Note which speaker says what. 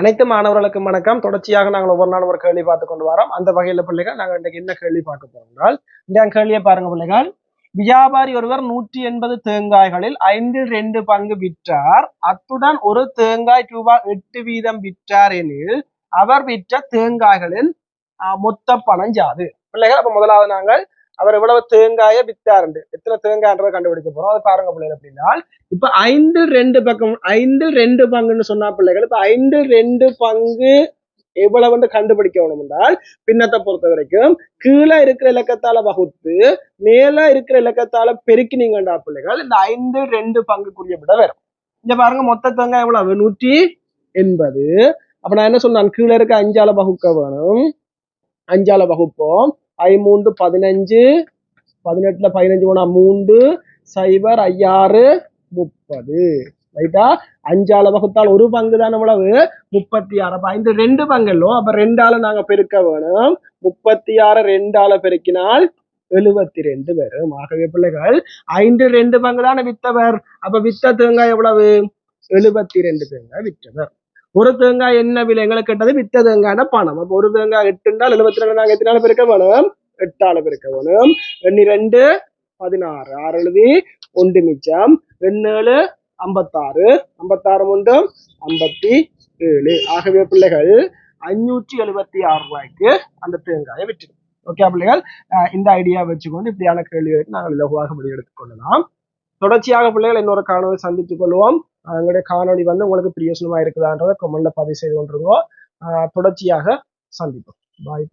Speaker 1: அனைத்து மாணவர்களுக்கும் வணக்கம். தொடர்ச்சியாக நாங்கள் ஒவ்வொரு நாளும் ஒரு கேள்வி பார்த்து கொண்டு வரோம். அந்த வகையில பிள்ளைகள் நாங்கள் இன்றைக்கு என்ன கேள்வி பார்க்க போறோம் என்றால் இந்த கேள்வியை பாருங்க பிள்ளைகள். வியாபாரி ஒருவர் நூற்றி எண்பது தேங்காய்களில் ஐந்தில் ரெண்டு பங்கு விற்றார். அத்துடன் ஒரு தேங்காய் ரூபாய் எட்டு வீதம் விற்றார் எனில் அவர் விற்ற தேங்காய்களின் மொத்த பணம் ஜாது பிள்ளைகள் அப்ப முதலாவது நாங்கள் அவர் எவ்வளவு தேங்காயை வித்தாருண்டு. எத்தனை தேங்காய்ன்றதை கண்டுபிடிக்க போறோம். அதை பாருங்க பிள்ளைகள் அப்படின்னா இப்ப ஐந்து ரெண்டு பக்கம் ஐந்து ரெண்டு பங்குன்னு சொன்னா பிள்ளைகள் இப்ப ஐந்து ரெண்டு பங்கு எவ்வளவுன்னு கண்டுபிடிக்க வேணும் என்றால் பின்னத்தை பொறுத்த வரைக்கும் கீழே இருக்கிற இலக்கத்தால வகுத்து மேல இருக்கிற இலக்கத்தால பெருக்கினீங்கண்டா பிள்ளைகள் இந்த ஐந்து ரெண்டு பங்கு குறியப்பட வரும் இங்க பாருங்க மொத்த தேங்காய் எவ்வளவு? நூற்றி எண்பது. அப்ப நான் என்ன சொன்னான்? கீழே இருக்க அஞ்சால வகுக்க வேணும். அஞ்சால வகுப்போம். ஐமூண்டு பதினஞ்சு பதினெட்டுல பதினஞ்சு போனா மூன்று சைபர் ஐயாறு முப்பது. ரைட்டா அஞ்சால வகுத்தால் ஒரு பங்கு தான் எவ்வளவு முப்பத்தி ஆறு அப்ப ஐந்து ரெண்டு பங்கல்லோ? அப்ப ரெண்டால நாங்க பெருக்க வேணும். முப்பத்தி ஆறு ரெண்டால பெருக்கினால் எழுபத்தி ரெண்டு வரும். ஆகவே பிள்ளைகள் ஐந்து ரெண்டு பங்கு தானே வித்தவர். அப்ப வித்த தேங்காய் எவ்வளவு? எழுபத்தி ரெண்டு தேங்காய் விற்றவர் ஒரு தேங்காய் என்ன விலை? எங்களுக்கு கேட்டது வித்த தேங்காய்னா பணம். அப்ப ஒரு தேங்காய் எட்டுண்டால் எழுபத்தி ரெண்டு நாங்க எத்தனால பெருக்க வேணும்? எட்டால பெருக்க வேணும். எண்ணி ரெண்டு பதினாறு. ஆறு எழுதி ஒன்று மிச்சம். எண்ணேழு ஐம்பத்தாறு. ஐம்பத்தாறு மூன்றும் ஐம்பத்தி ஏழு ஆகவே பிள்ளைகள் அஞ்சூற்றி எழுபத்தி ஆறு ரூபாய்க்கு அந்த தேங்காயை விற்று ஓகே பிள்ளைகள்? இந்த ஐடியா வச்சுக்கொண்டு இப்படியான கேள்விகளுக்கு நாங்கள் இலகுவாக முடிவெடுத்துக் கொள்ளலாம். தொடர்ச்சியாக பிள்ளைகள் இன்னொரு காணொலி சந்தித்துக் கொள்வோம். எங்களுடைய காணொலி வந்து உங்களுக்கு பிரியோசனமா இருக்குதான்றதை கமெண்ட்ல பதிவு செய்து கொண்டிருக்கோம் தொடர்ச்சியாக சந்திப்போம். பாய்